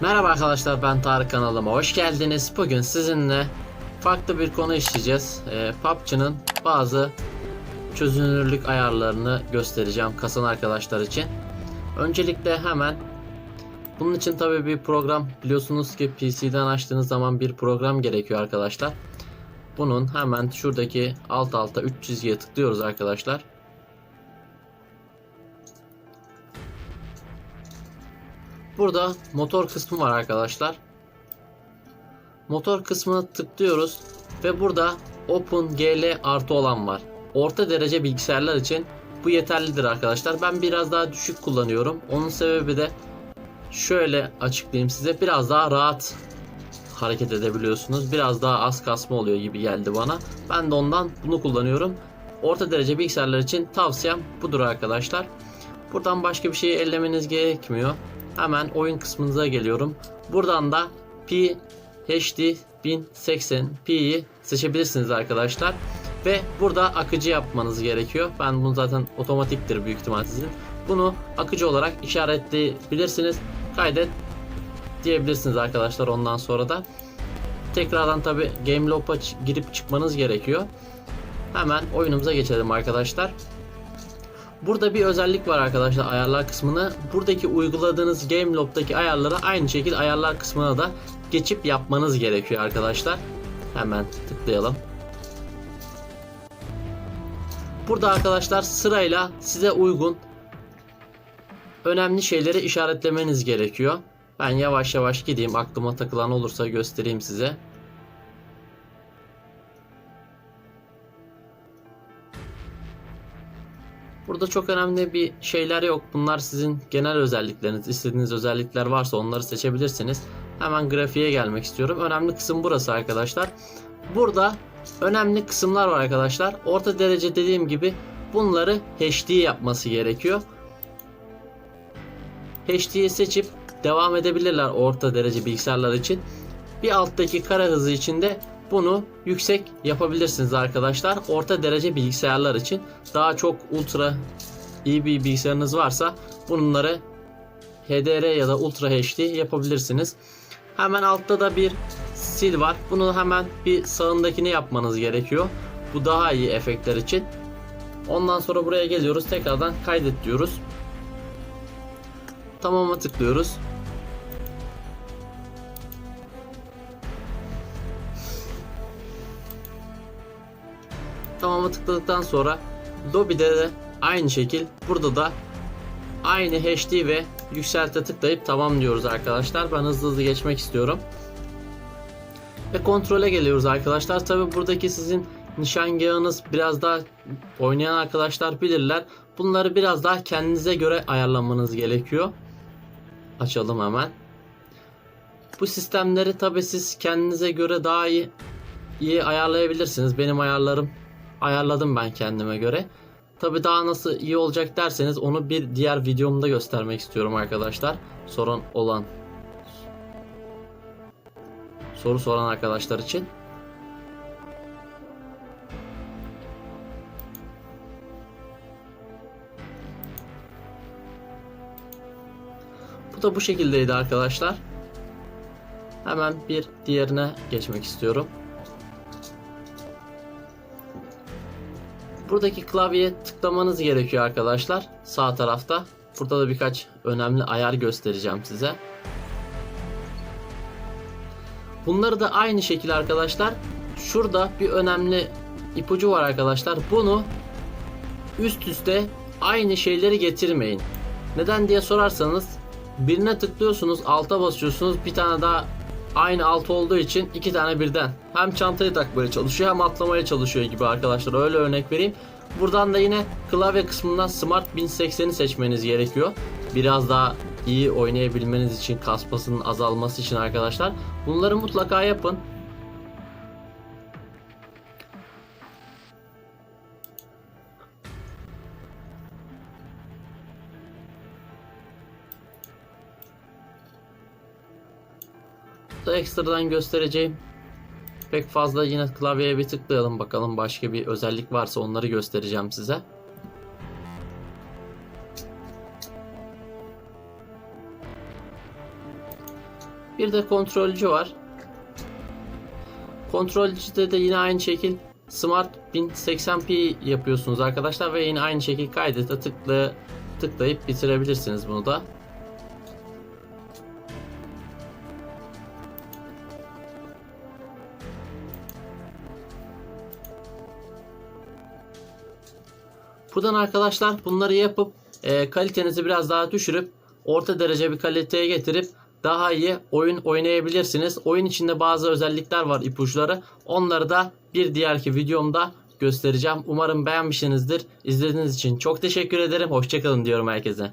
Merhaba arkadaşlar ben Tarık kanalıma hoş geldiniz. Bugün sizinle farklı bir konu işleyeceğiz. Ee, PUBG'nin bazı çözünürlük ayarlarını göstereceğim kasan arkadaşlar için. Öncelikle hemen bunun için tabi bir program biliyorsunuz ki PC'den açtığınız zaman bir program gerekiyor arkadaşlar. Bunun hemen şuradaki alt alta 3 çizgiye tıklıyoruz arkadaşlar. Burada motor kısmı var arkadaşlar. Motor kısmına tıklıyoruz ve burada Open GL artı olan var. Orta derece bilgisayarlar için bu yeterlidir arkadaşlar. Ben biraz daha düşük kullanıyorum. Onun sebebi de şöyle açıklayayım size. Biraz daha rahat hareket edebiliyorsunuz. Biraz daha az kasma oluyor gibi geldi bana. Ben de ondan bunu kullanıyorum. Orta derece bilgisayarlar için tavsiyem budur arkadaşlar. Buradan başka bir şeyi ellemeniz gerekmiyor. Hemen oyun kısmınıza geliyorum. Buradan da P HD 1080 P'yi seçebilirsiniz arkadaşlar. Ve burada akıcı yapmanız gerekiyor. Ben bunu zaten otomatiktir büyük ihtimal sizin. Bunu akıcı olarak işaretleyebilirsiniz. Kaydet diyebilirsiniz arkadaşlar ondan sonra da. Tekrardan tabi Game ç- girip çıkmanız gerekiyor. Hemen oyunumuza geçelim arkadaşlar. Burada bir özellik var arkadaşlar ayarlar kısmını. Buradaki uyguladığınız GameLob'daki ayarları aynı şekilde ayarlar kısmına da geçip yapmanız gerekiyor arkadaşlar. Hemen tıklayalım. Burada arkadaşlar sırayla size uygun önemli şeyleri işaretlemeniz gerekiyor. Ben yavaş yavaş gideyim aklıma takılan olursa göstereyim size. Burada çok önemli bir şeyler yok. Bunlar sizin genel özellikleriniz. İstediğiniz özellikler varsa onları seçebilirsiniz. Hemen grafiğe gelmek istiyorum. Önemli kısım burası arkadaşlar. Burada önemli kısımlar var arkadaşlar. Orta derece dediğim gibi bunları HD yapması gerekiyor. HD'yi seçip devam edebilirler orta derece bilgisayarlar için. Bir alttaki kare hızı içinde bunu yüksek yapabilirsiniz arkadaşlar. Orta derece bilgisayarlar için daha çok ultra iyi bir bilgisayarınız varsa bunları HDR ya da Ultra HD yapabilirsiniz. Hemen altta da bir sil var. Bunu hemen bir sağındakini yapmanız gerekiyor. Bu daha iyi efektler için. Ondan sonra buraya geliyoruz. Tekrardan kaydet diyoruz. Tamam'a tıklıyoruz. Tamam'a tıkladıktan sonra lobide de aynı şekil burada da aynı HD ve yükselte tıklayıp tamam diyoruz arkadaşlar. Ben hızlı hızlı geçmek istiyorum. Ve kontrole geliyoruz arkadaşlar. Tabi buradaki sizin nişangahınız biraz daha oynayan arkadaşlar bilirler. Bunları biraz daha kendinize göre ayarlamanız gerekiyor. Açalım hemen. Bu sistemleri tabi siz kendinize göre daha iyi iyi ayarlayabilirsiniz. Benim ayarlarım ayarladım ben kendime göre. Tabi daha nasıl iyi olacak derseniz onu bir diğer videomda göstermek istiyorum arkadaşlar. Sorun olan soru soran arkadaşlar için. Bu da bu şekildeydi arkadaşlar. Hemen bir diğerine geçmek istiyorum. Buradaki klavyeye tıklamanız gerekiyor arkadaşlar. Sağ tarafta. Burada da birkaç önemli ayar göstereceğim size. Bunları da aynı şekilde arkadaşlar. Şurada bir önemli ipucu var arkadaşlar. Bunu üst üste aynı şeyleri getirmeyin. Neden diye sorarsanız birine tıklıyorsunuz, alta basıyorsunuz. Bir tane daha aynı alt olduğu için iki tane birden. Hem çantayı takmaya çalışıyor hem atlamaya çalışıyor gibi arkadaşlar. Öyle örnek vereyim. Buradan da yine klavye kısmından Smart 1080'i seçmeniz gerekiyor. Biraz daha iyi oynayabilmeniz için, kasmasının azalması için arkadaşlar. Bunları mutlaka yapın. Da ekstradan göstereceğim. Pek fazla yine klavyeye bir tıklayalım bakalım başka bir özellik varsa onları göstereceğim size. Bir de kontrolcü var. Kontrolcüde de yine aynı şekil Smart 1080p yapıyorsunuz arkadaşlar ve yine aynı şekil kaydete tıkla, tıklayıp bitirebilirsiniz bunu da. Buradan arkadaşlar bunları yapıp e, kalitenizi biraz daha düşürüp orta derece bir kaliteye getirip daha iyi oyun oynayabilirsiniz. Oyun içinde bazı özellikler var ipuçları. Onları da bir diğerki videomda göstereceğim. Umarım beğenmişsinizdir. İzlediğiniz için çok teşekkür ederim. Hoşçakalın diyorum herkese.